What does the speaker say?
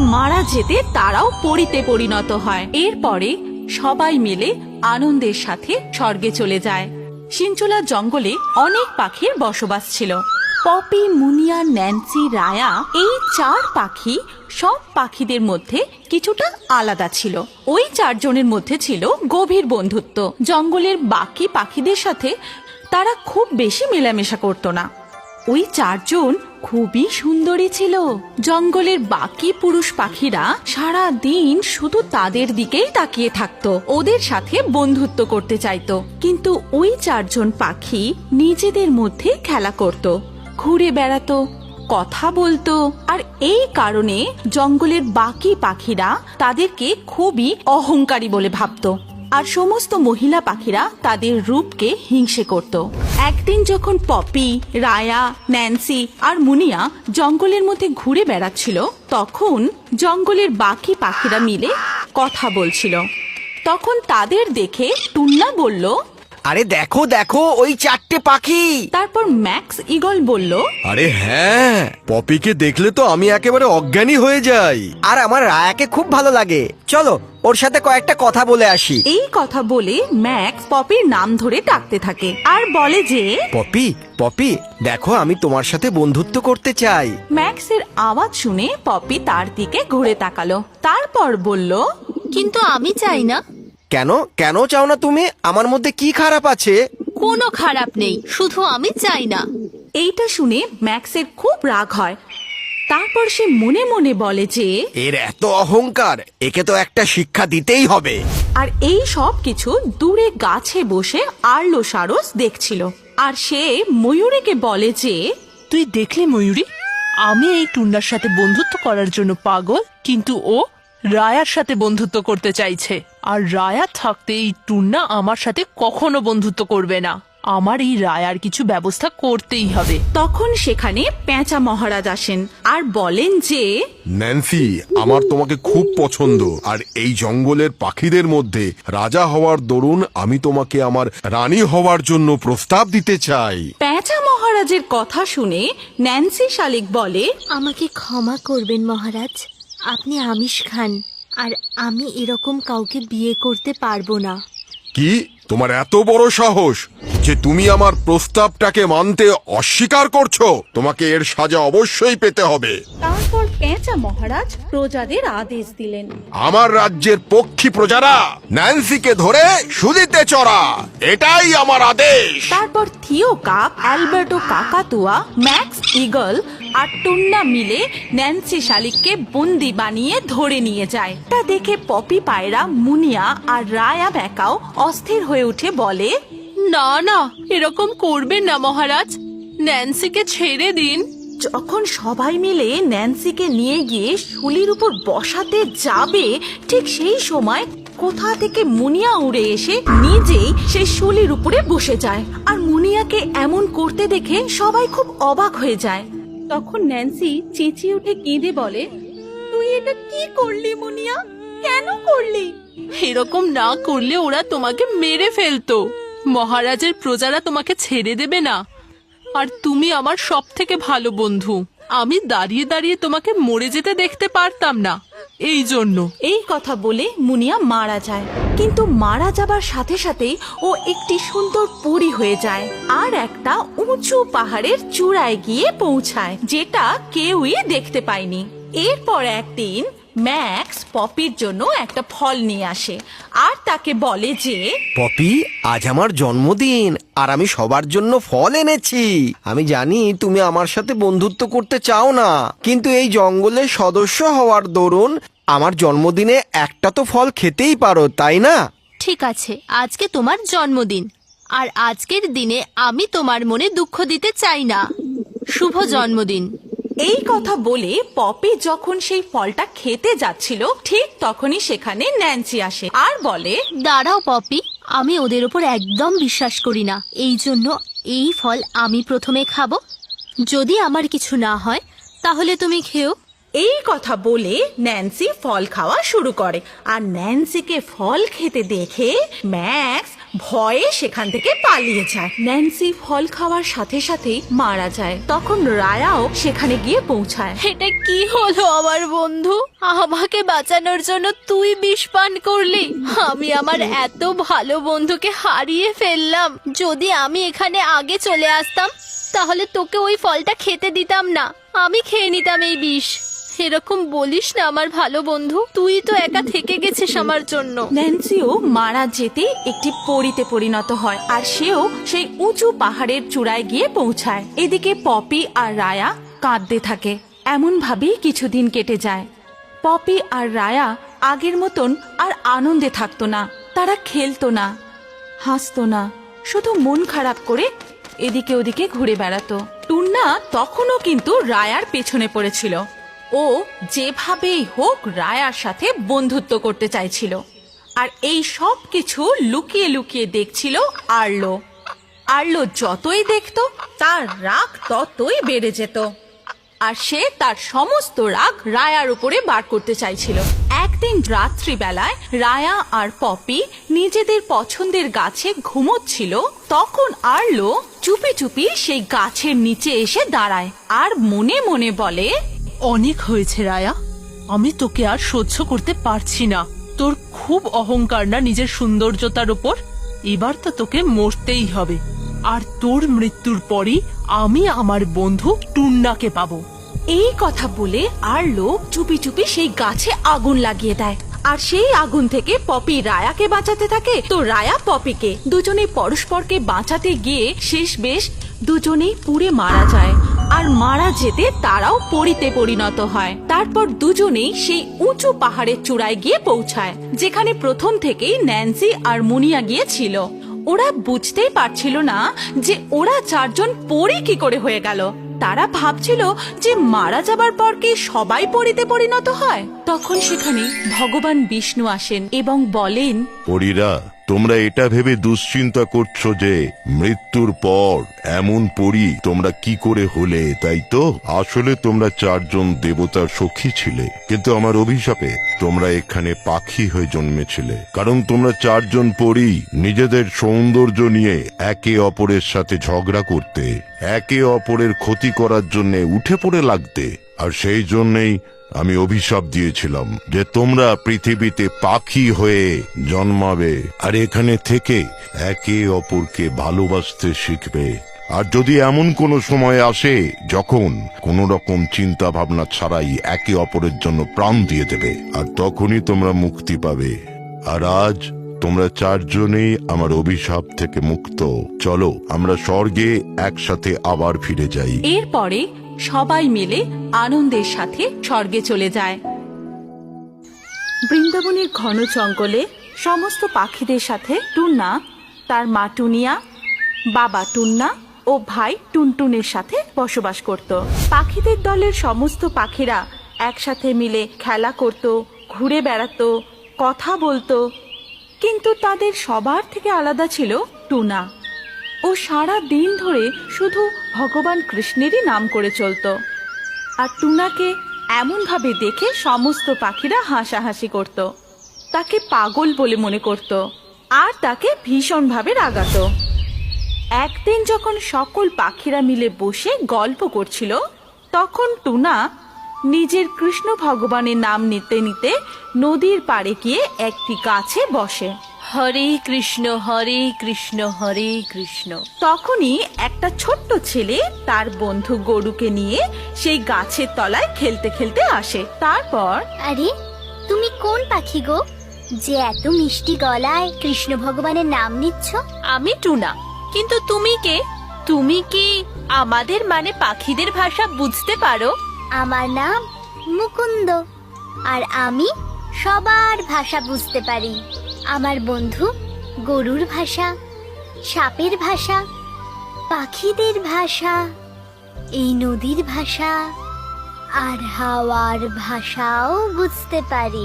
মারা যেতে তারাও পরিতে পরিণত হয়। এরপরে সবাই মিলে আনন্দের সাথে স্বর্গে চলে যায়। সিঞ্চুলা জঙ্গলে অনেক পাখির বসবাস ছিল। পপি, মুনিয়া, ন্যান্সি, রায়া এই চার পাখি সব পাখিদের মধ্যে কিছুটা আলাদা ছিল। ওই চারজনের মধ্যে ছিল গভীর বন্ধুত্ব। জঙ্গলের বাকি পাখিদের সাথে তারা খুব বেশি মেলামেশা করত না। ওই চারজন খুবই সুন্দরী ছিল। জঙ্গলের বাকি পুরুষ পাখিরা সারা দিন শুধু তাদের দিকেই তাকিয়ে থাকতো, ওদের সাথে বন্ধুত্ব করতে চাইতো। কিন্তু ওই চারজন পাখি নিজেদের মধ্যে খেলা করত, ঘুরে বেড়াতো, কথা বলতো আর এই কারণে জঙ্গলের বাকি পাখিরা তাদেরকে খুবই অহংকারী বলে ভাবতো। আর সমস্ত মহিলা পাখিরা তাদের রূপকে হিংসে করত। একদিন যখন পপি, রায়া, ন্যান্সি আর মুনিয়া জঙ্গলের মধ্যে ঘুরে বেড়াচ্ছিল, তখন জঙ্গলের বাকি পাখিরা মিলে কথা বলছিল। তখন তাদের দেখে টুন্না বলল আরে দেখো দেখো ওই চারটে পাখি। তারপর ম্যাক্স ইগল বলল আরে হ্যাঁ পপিকে দেখলে তো আমি একেবারে অজ্ঞানী হয়ে যাই। আর আমার রায়াকে খুব ভালো লাগে। চলো ওর সাথে কয়েকটা কথা বলে আসি। এই কথা বলে ম্যাক্স পপির নাম ধরে ডাকতে থাকে আর বলে যে পপি পপি দেখো আমি তোমার সাথে বন্ধুত্ব করতে চাই। ম্যাক্সের আওয়াজ শুনে পপি তার দিকে ঘুরে তাকালো। তারপর বলল কিন্তু আমি চাই না। কেন? কেন চাও না তুমি? আমার মধ্যে কি খারাপ আছে? কোনো খারাপ নেই শুধু আমি চাই না। এইটা শুনে ম্যাক্সের খুব রাগ হয়। তারপর সে মনে মনে বলে যে এর এত অহংকার একে তো একটা শিক্ষা দিতেই হবে। আর এই সব কিছু দূরে গাছে বসে আরলো সারস দেখছিল। আর সে ময়ূরীকে বলে যে তুই দেখলি ময়ূরী? আমি এই টুন্ডার সাথে বন্ধুত্ব করার জন্য পাগল কিন্তু ও রায়ার সাথে বন্ধুত্ব করতে চাইছে। আর রায়া থাকতে এই টুন্না আমার সাথে কখনো বন্ধুত্ব করবে না। আমার এই রায়ার কিছু ব্যবস্থা করতেই হবে। তখন সেখানে পেঁচা মহারাজ আসেন আর বলেন যে ন্যান্সি আমার তোমাকে খুব পছন্দ। আর এই জঙ্গলের পাখিদের মধ্যে রাজা হওয়ার দরুন আমি তোমাকে আমার রানী হওয়ার জন্য প্রস্তাব দিতে চাই। পেঁচা মহারাজের কথা শুনে ন্যান্সি শালিক বলে আমাকে ক্ষমা করবেন মহারাজ। আপনি আমিষ খান। আর আমি এরকম কাউকে বিয়ে করতে পারব না। কি? তোমার এত বড় সাহস যে তুমি আমার প্রস্তাবটাকে মানতে অস্বীকার করছ? তোমাকে এর সাজা অবশ্যই পেতে হবে। তারপর পেঁচা মহারাজ প্রজাদের আদেশ দিলেন। আমার রাজ্যের পক্ষী প্রজারা ন্যান্সিকে ধরে সুদিতে চড়া। এটাই আমার আদেশ। তারপর থিও কাপ অ্যালবার্টো কাকাতুয়া ম্যাক্স ইগল আর টুন্না মিলে ন্যান্সি শালিককে বন্দি বানিয়ে ধরে নিয়ে যায়। তা দেখে পপি পায়রা মুনিয়া আর রায়া ব্যাকাও অস্থির হয়ে উঠে বলে না না এরকম করবেন না মহারাজ। ন্যান্সিকে ছেড়ে দিন। যখন সবাই মিলে ন্যান্সিকে নিয়ে গিয়ে শুলির উপর বসাতে যাবে, ঠিক সেই সময় কোথা থেকে মুনিয়া উড়ে এসে নিজেই সেই শুলির উপরে বসে যায়। আর মুনিয়াকে এমন করতে দেখে সবাই খুব অবাক হয়ে যায়। তখন ন্যান্সি চেঁচিয়ে উঠে কেঁদে বলে, তুই এটা কি করলি মুনিয়া? কেন করলি? এরকম না করলে ওরা তোমাকে মেরে ফেলতো। মহারাজের প্রজারা তোমাকে ছেড়ে দেবে না। আর তুমি আমার সব থেকে ভালো বন্ধু। আমি দাঁড়িয়ে দাঁড়িয়ে তোমাকে মরে যেতে দেখতে পারতাম না। এই জন্য। এই কথা বলে মুনিয়া মারা যায়। কিন্তু মারা যাবার সাথে সাথেই ও একটি সুন্দর পরী হয়ে যায় আর একটা উঁচু পাহাড়ের চূড়ায় গিয়ে পৌঁছায়, যেটা কেউই দেখতে পায়নি। এরপর একদিন ম্যাক্স পপির জন্য একটা ফল নিয়ে আসে। আর তাকে বলে যে পপি আজ আমার জন্মদিন আর আমি সবার জন্য ফল এনেছি। আমি জানি তুমি আমার সাথে বন্ধুত্ব করতে চাও না কিন্তু এই জঙ্গলের সদস্য হওয়ার দরুন আমার জন্মদিনে একটা তো ফল খেতেই পারো তাই না? ঠিক আছে আজকে তোমার জন্মদিন আর আজকের দিনে আমি তোমার মনে দুঃখ দিতে চাই না। শুভ জন্মদিন। এই কথা বলে পপি যখন সেই ফলটা খেতে যাচ্ছিল, ঠিক তখনই সেখানে ন্যান্সি আসে আর বলে, দাঁড়াও পপি, আমি ওদের ওপর একদম বিশ্বাস করি না। এই জন্য এই ফল আমি প্রথমে খাব। যদি আমার কিছু না হয়, তাহলে তুমি খেও। এই কথা বলে ন্যান্সি ফল খাওয়া শুরু করে। আর ন্যান্সিকে ফল খেতে দেখে ম্যাক্স ভয়ে সেখান থেকে পালিয়ে যায়। ন্যান্সি ফল খাওয়ার সাথে সাথেই মারা যায়। তখন রায়াও সেখানে গিয়ে পৌঁছায়। এটা কি হলো আমার বন্ধু? আমাকে বাঁচানোর জন্য তুই বিষ পান করলি। আমি আমার এত ভালো বন্ধুকে হারিয়ে ফেললাম। যদি আমি এখানে আগে চলে আসতাম, তাহলে তোকে ওই ফলটা খেতে দিতাম না। আমি খেয়ে নিতাম এই বিষ। এরকম বলিস না আমার ভালো বন্ধু। তুই তো একা থেকে গেছিস আমার জন্য। ন্যান্সিও মারা যেতে একটি পরিতে পরিণত হয় আর সেও সেই উঁচু পাহাড়ের চূড়ায় গিয়ে পৌঁছায়। এদিকে পপি আর রায়া কাঁদতে থাকে। এমন ভাবেই কিছুদিন কেটে যায়। পপি আর রায়া আগের মতন আর আনন্দে থাকতো না। তারা খেলতো না, হাসতো না। শুধু মন খারাপ করে এদিকে ওদিকে ঘুরে বেড়াতো। টুন্না তখনও কিন্তু রায়ার পেছনে পড়েছিল। ও যেভাবেই হোক রায়ার সাথে বন্ধুত্ব করতে চাইছিল। আর এই সব কিছু লুকিয়ে লুকিয়ে দেখছিল আরলো। আরলো যতই দেখত, তার রাগ ততই বেড়ে যেত। আর সে তার সমস্ত রাগ রায়ার উপরে বার করতে চাইছিল। একদিন রাত্রিবেলায় রায়া আর পপি নিজেদের পছন্দের গাছে ঘুমোচ্ছিল, তখন আরলো চুপি চুপি সেই গাছের নিচে এসে দাঁড়ায় আর মনে মনে বলে অনেক হয়েছে, রায়া। আমি তোকে আর সহ্য করতে পারছি না। তোর খুব অহংকার না নিজের সৌন্দর্যতার ওপর? এবার তো তোকে মরতেই হবে। আর তোর মৃত্যুর পরই আমি আমার বন্ধু টুন্নাকে পাবো। এই কথা বলে আর লোক চুপি চুপি সেই গাছে আগুন লাগিয়ে দেয়। আর সেই আগুন থেকে পপি রায়াকে বাঁচাতে থাকে। তো রায়া, পপিকে, দুজনেই পরস্পরকে বাঁচাতে গিয়ে শেষ বেশ দুজনেই পুড়ে মারা যায়। আর মারা যেতে তারাও পরিতে পরিণত হয়। তারপর দুজনেই সেই উঁচু পাহাড়ের চূড়ায় গিয়ে পৌঁছায়, যেখানে প্রথম থেকেই ন্যান্সি আর মুনিয়া গিয়েছিল। ওরা বুঝতেই পারছিল না যে ওরা চারজন পরি কি করে হয়ে গেল। তারা ভাবছিল যে মারা যাবার পর কি সবাই পরিতে পরিণত হয়? তখন সেখানে ভগবান বিষ্ণু আসেন এবং বলেন, পরীরা তোমরা এটা ভেবে দুশ্চিন্তা করছ যে মৃত্যুর পর এমন পরি তোমরা কি করে হলে, তাই তো? আসলে তোমরা চারজন দেবতার সখী ছিলে, কিন্তু আমার অভিশাপে তোমরা এখানে পাখি হয়ে জন্মেছিলে। কারণ তোমরা চারজন পরি নিজেদের সৌন্দর্য নিয়ে একে অপরের সাথে ঝগড়া করতে, একে অপরের ক্ষতি করার জন্য উঠে পড়ে লাগতে। আর সেই জন্যেই আমি অভিশাপ দিয়েছিলাম যে তোমরা পৃথিবীতে পাখি হয়ে জন্মাবে আর এখানে থেকে একে অপরকে ভালোবাসতে শিখবে। আর যদি এমন কোনো সময় আসে যখন কোনো রকম চিন্তা ভাবনা ছাড়াই একে অপরের জন্য প্রাণ দিয়ে দেবে, আর তখনই তোমরা মুক্তি পাবে। আর আজ তোমরা চারজনেই আমার অভিশাপ থেকে মুক্ত। চলো, আমরা স্বর্গে একসাথে আবার ফিরে যাই। এরপরে সবাই মিলে আনন্দের সাথে স্বর্গে চলে যায়। বৃন্দাবনের ঘন জঙ্গলে সমস্ত পাখিদের সাথে টুন্না, তার মা টুনিয়া, বাবা টুন্না ও ভাই টুনটুনের সাথে বসবাস করত। পাখিদের দলের সমস্ত পাখিরা একসাথে মিলে খেলা করত, ঘুরে বেড়াতো, কথা বলতো, কিন্তু তাদের সবার থেকে আলাদা ছিল টুনা। ও সারা দিন ধরে শুধু ভগবান কৃষ্ণেরই নাম করে চলতো। আর টুনাকে এমনভাবে দেখে সমস্ত পাখিরা হাসাহাসি করত। তাকে পাগল বলে মনে করত আর তাকে ভীষণভাবে রাগাতো। একদিন যখন সকল পাখিরা মিলে বসে গল্প করছিল, তখন টুনা নিজের কৃষ্ণ ভগবানের নাম নিতে নিতে নদীর পাড়ে গিয়ে একটি গাছে বসে। হরে কৃষ্ণ হরে কৃষ্ণ হরে কৃষ্ণ। তখনই একটা ছোট্ট ছেলে তার বন্ধু গরুকে নিয়ে সেই গাছের তলায় খেলতে খেলতে আসে। তারপর আরে তুমি কোন পাখি গো? যে এত মিষ্টি গলায় কৃষ্ণ ভগবানের নাম নিচ্ছ? আমি টুনা। কিন্তু তুমি কে? তুমি কি আমাদের মানে পাখিদের ভাষা বুঝতে পারো? আমার নাম মুকুন্দ। আর আমি সবার ভাষা বুঝতে পারি। আমার বন্ধু, গরুর ভাষা, সাপের ভাষা, পাখিদের ভাষা, এই নদীর ভাষা, আর হাওয়ার ভাষাও বুঝতে পারি।